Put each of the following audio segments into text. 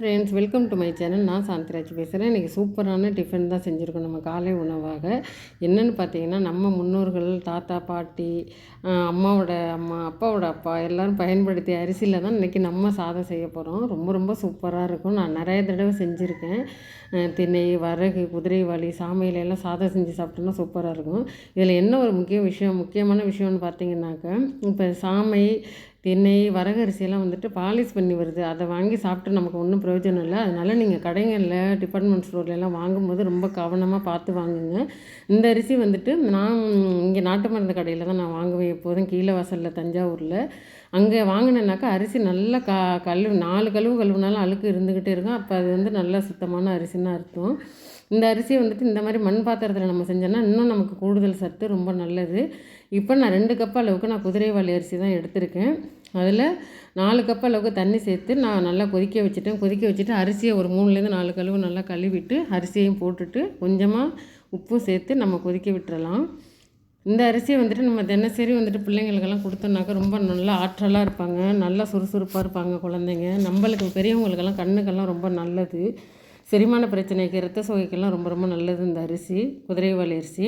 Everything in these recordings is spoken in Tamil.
Friends welcome to my channel நான் சாந்திராஜ் பேசுகிறேன் இன்றைக்கி சூப்பரான டிஃபன் தான் செஞ்சுருக்கோம். நம்ம காலை உணவாக. என்னென்னு பார்த்தீங்கன்னா நம்ம முன்னோர்கள் தாத்தா பாட்டி அம்மாவோட அம்மா அப்பாவோட அப்பா எல்லோரும் பயன்படுத்திய அரிசியில் தான் இன்றைக்கி நம்ம சாதம் செய்ய போகிறோம் ரொம்ப ரொம்ப சூப்பராக இருக்கும். நான் நிறைய தடவை செஞ்சுருக்கேன். திணை வரகு குதிரைவாளி சாமையில எல்லாம் சாதம் செஞ்சு சாப்பிட்டோம்னா சூப்பராக இருக்கும். இதில் என்ன ஒரு முக்கிய விஷயம் முக்கியமான விஷயம்னு பார்த்தீங்கன்னாக்கா இப்போ சாமை திணை வரகரிசியெல்லாம் வந்துட்டு பாலிஷ் பண்ணி வருது. அதை வாங்கி சாப்பிட்டு நமக்கு ஒன்றும் பிரயோஜனம் இல்லை. அதனால் நீங்கள் கடைகளில் டிபார்ட்மெண்ட் ஸ்டோர்லலாம் வாங்கும்போது ரொம்ப கவனமாக பார்த்து வாங்குங்க. இந்த அரிசி வந்துட்டு நான் இங்கே நாட்டு மருந்து கடையில் தான் நான் வாங்குவேன் எப்போதும். கீழே வாசலில் தஞ்சாவூரில். அங்கே வாங்கினேனாக்கா அரிசி நல்லா க கழுவு நாலு கழுவு கழுவுனாலும் அழுக்கு இருந்துக்கிட்டே இருக்கும். அப்போ அது வந்து நல்லா சுத்தமான அரிசின்னு அர்த்தம். இந்த அரிசியை வந்துட்டு இந்த மாதிரி மண் பாத்திரத்தில் நம்ம செஞ்சோன்னா இன்னும் நமக்கு கூடுதல் சத்து ரொம்ப நல்லது. இப்போ நான் ரெண்டு கப் அளவுக்கு நான் குதிரைவாளி அரிசி தான் எடுத்திருக்கேன். அதில் நாலு கப் அளவுக்கு தண்ணி சேர்த்து நான் நல்லா கொதிக்க வச்சுட்டேன். கொதிக்க வச்சுட்டு அரிசியை ஒரு மூணுலேருந்து நாலு கழுவு நல்லா கழுவிட்டு அரிசியையும் போட்டுட்டு கொஞ்சமாக உப்பும் சேர்த்து நம்ம கொதிக்க விட்டுறலாம். இந்த அரிசியை வந்துட்டு நம்ம தினசரி வந்துட்டு பிள்ளைங்களுக்கெல்லாம் கொடுத்தோம்னாக்கா ரொம்ப நல்லா ஆற்றலாக இருப்பாங்க. நல்லா சுறுசுறுப்பாக இருப்பாங்க குழந்தைங்க. நம்மளுக்கு பெரியவங்களுக்கெல்லாம் கண்ணுக்கெல்லாம் ரொம்ப நல்லது. செரிமான பிரச்சனைக்கு ரத்த சுவைக்கெல்லாம் ரொம்ப ரொம்ப நல்லது இந்த அரிசி குதிரைவாளி அரிசி.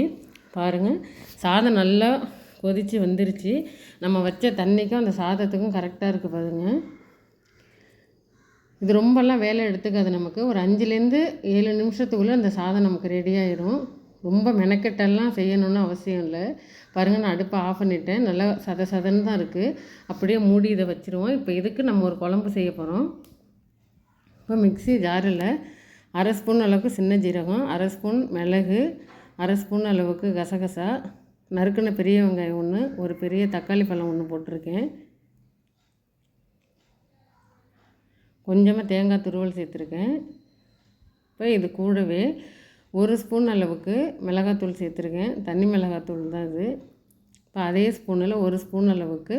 பாருங்கள் சாதம் நல்லா கொதித்து வந்துருச்சு. நம்ம வச்ச தண்ணிக்கும் அந்த சாதத்துக்கும் கரெக்டாக இருக்குது பாருங்க. இது ரொம்பலாம் வேலை எடுத்துக்காது நமக்கு. ஒரு அஞ்சுலேருந்து ஏழு நிமிஷத்துக்குள்ளே அந்த சாதம் நமக்கு ரெடி ரொம்ப மெனக்கெட்டெல்லாம் செய்யணும்னு அவசியம் இல்லை. பாருங்கள் நான் அடுப்பை ஆஃப் பண்ணிட்டேன். நல்லா சத சதன்னு தான் இருக்குது அப்படியே மூடி இதை வச்சுருவோம். இப்போ இதுக்கு நம்ம ஒரு குழம்பு செய்ய போகிறோம் இப்போ மிக்ஸி ஜாரில் அரை ஸ்பூன் அளவுக்கு சின்ன ஜீரகம் அரை ஸ்பூன் மிளகு அரை ஸ்பூன் அளவுக்கு கசகசா. நறுக்கின பெரிய வெங்காயம் ஒன்று ஒரு பெரிய தக்காளி பழம் ஒன்று போட்டிருக்கேன். கொஞ்சமாக தேங்காய் துருவல் சேர்த்துருக்கேன். இப்போ இது கூடவே ஒரு ஸ்பூன் அளவுக்கு மிளகாத்தூள் சேர்த்துருக்கேன். தண்ணி மிளகாத்தூள் தான் இது. இப்போ அதே ஸ்பூனில் ஒரு ஸ்பூன் அளவுக்கு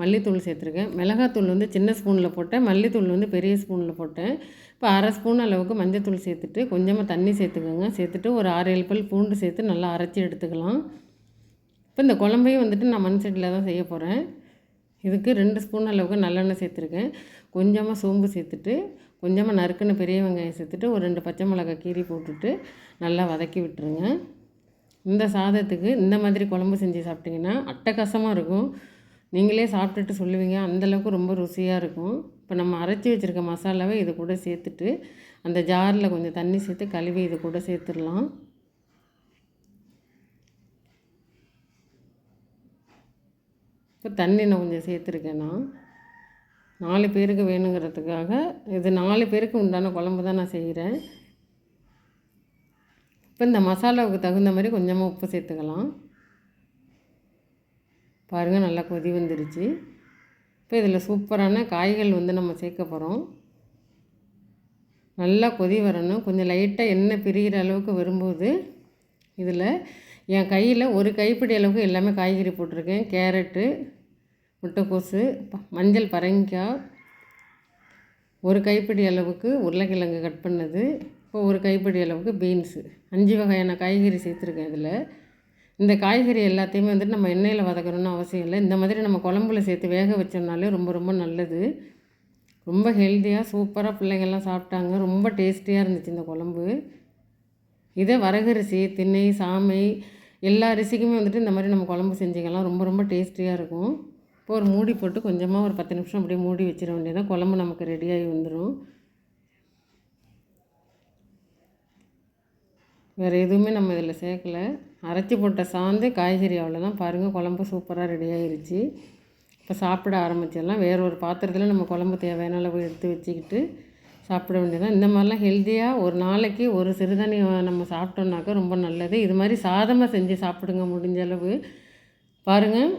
மல்லித்தூள் சேர்த்துருக்கேன். மிளகாத்தூள் வந்து சின்ன ஸ்பூனில் போட்டேன். மல்லித்தூள் வந்து பெரிய ஸ்பூனில் போட்டேன். இப்போ அரை ஸ்பூன் அளவுக்கு மஞ்சத்தூள் சேர்த்துட்டு கொஞ்சமாக தண்ணி சேர்த்துக்கோங்க. சேர்த்துட்டு ஒரு ஆறு ஏழு பல் பூண்டு சேர்த்து நல்லா அரைச்சி எடுத்துக்கலாம். இப்போ இந்த குழம்பையும் வந்துட்டு நான் மண் சட்டியில் தான் செய்ய போகிறேன் இதுக்கு ரெண்டு ஸ்பூன் அளவுக்கு நல்லெண்ணெய் சேர்த்துருக்கேன். கொஞ்சமாக சோம்பு சேர்த்துட்டு கொஞ்சமாக நறுக்குன்னு பெரிய வெங்காயம் சேர்த்துட்டு ஒரு ரெண்டு பச்சை மிளகாய் கீரி போட்டுட்டு நல்லா வதக்கி விட்டுருங்க. இந்த சாதத்துக்கு இந்த மாதிரி குழம்பு செஞ்சு சாப்பிட்டிங்கன்னா அட்டகாசமாக இருக்கும். நீங்களே சாப்பிட்டுட்டு சொல்லுவீங்க. அந்தளவுக்கு ரொம்ப ருசியாக இருக்கும். இப்போ நம்ம அரைச்சி வச்சுருக்க மசாலாவை இது கூட சேர்த்துட்டு அந்த ஜாரில் கொஞ்சம் தண்ணி சேர்த்து கழுவி இது கூட சேர்த்துடலாம். இப்போ தண்ணி நான் கொஞ்சம் சேர்த்துருக்கேன் நான். நாலு பேருக்கு வேணுங்கிறதுக்காக இது நாலு பேருக்கு உண்டான குழம்பு தான் நான் செய்கிறேன். இப்போ இந்த மசாலாவுக்கு தகுந்த மாதிரி கொஞ்சமாக உப்பு சேர்த்துக்கலாம். பாருங்கள் நல்லா கொதி வந்துருச்சு. இப்போ இதில் சூப்பரான காய்கள் வந்து நம்ம சேர்க்க போகிறோம். நல்லா கொதி வரணும். கொஞ்சம் லைட்டாக எண்ணெய் பிரிகிற அளவுக்கு வரும்போது இதில் என் கையில் ஒரு கைப்பிடி அளவுக்கு எல்லாமே காய்கறி போட்டிருக்கேன். கேரட்டு முட்டைக்கோசு ப- மஞ்சள் பரங்கிக்காய். ஒரு கைப்பிடி அளவுக்கு உருளைக்கிழங்கு கட் பண்ணது. இப்போ ஒரு கைப்பிடி அளவுக்கு பீன்ஸு. அஞ்சு வகையான காய்கறி சேர்த்துருக்கேன் இதில். இந்த காய்கறி எல்லாத்தையுமே வந்துட்டு நம்ம எண்ணெயில் வதக்கணும்னு அவசியம் இல்லை. இந்த மாதிரி நம்ம குழம்புல சேர்த்து வேக வச்சோம்னாலே ரொம்ப ரொம்ப நல்லது. ரொம்ப ஹெல்த்தியாக சூப்பராக பிள்ளைங்கள்லாம் சாப்பிட்டாங்க. ரொம்ப டேஸ்டியாக இருந்துச்சு இந்த குழம்பு. இதே வரகரிசி திணை சாமை எல்லா அரிசிக்குமே வந்துட்டு இந்த மாதிரி நம்ம குழம்பு செஞ்சுக்கலாம். ரொம்ப ரொம்ப டேஸ்டியாக இருக்கும். இப்போ ஒரு மூடி போட்டு கொஞ்சமாக ஒரு பத்து நிமிஷம் அப்படியே மூடி வச்சிட வேண்டியதான் குழம்பு நமக்கு ரெடியாகி வந்துடும் வேறு எதுவுமே நம்ம இதில் சேர்க்கல. அரைச்சி போட்ட சாந்து காய்கறி அவ்வளோதான் பாருங்கள் குழம்பு சூப்பராக ரெடி ஆகிருச்சு இப்போ சாப்பிட ஆரம்பிச்சிடலாம். வேறு ஒரு பாத்திரத்தில் நம்ம குழம்பு தேவையான அளவு எடுத்து வச்சுக்கிட்டு சாப்பிட வேண்டியதான் இந்த மாதிரிலாம் ஹெல்த்தியாக ஒரு நாளைக்கு ஒரு சிறுதானியம் நம்ம சாப்பிட்டோம்னாக்கா ரொம்ப நல்லது. இது மாதிரி சாதமாக செஞ்சு சாப்பிடுங்க முடிஞ்ச அளவு. பாருங்கள்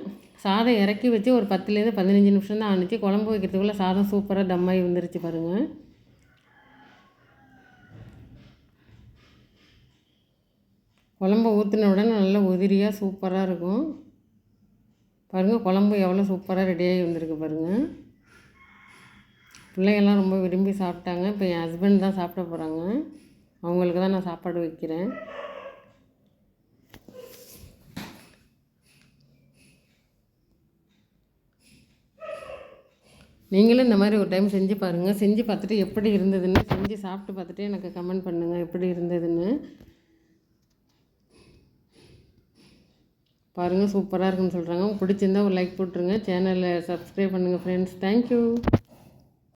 சாதம் இறக்கி வச்சு ஒரு பத்துலேருந்து பதினஞ்சு நிமிஷம் தான் ஆணுச்சு. குழம்பு வைக்கிறதுக்குள்ளே சாதம் சூப்பராக தம்மாகி வந்துருச்சு பாருங்கள் குழம்பு ஊற்றின உடனே நல்லா உதிரியாக சூப்பராக இருக்கும். பாருங்கள் குழம்பு எவ்வளோ சூப்பராக ரெடியாகி வந்திருக்கு பாருங்கள் பிள்ளைங்கள்லாம் ரொம்ப விரும்பி சாப்பிட்டாங்க. இப்போ என் ஹஸ்பண்ட் தான் சாப்பிட போகிறாங்க அவங்களுக்கு தான் நான் சாப்பாடு வைக்கிறேன். நீங்களும் இந்த மாதிரி ஒரு டைம் செஞ்சு பாருங்கள் செஞ்சு பார்த்துட்டு எப்படி இருந்ததுன்னு செஞ்சு சாப்பிட்டு பார்த்துட்டு எனக்கு கமெண்ட் பண்ணுங்கள் எப்படி இருந்ததுன்னு. பாருங்கள் சூப்பராக இருக்குன்னு சொல்கிறாங்க பிடிச்சிருந்தா ஒரு லைக் போட்டுருங்க. சேனலை சப்ஸ்கிரைப் பண்ணுங்கள் ஃப்ரெண்ட்ஸ் தேங்க்யூ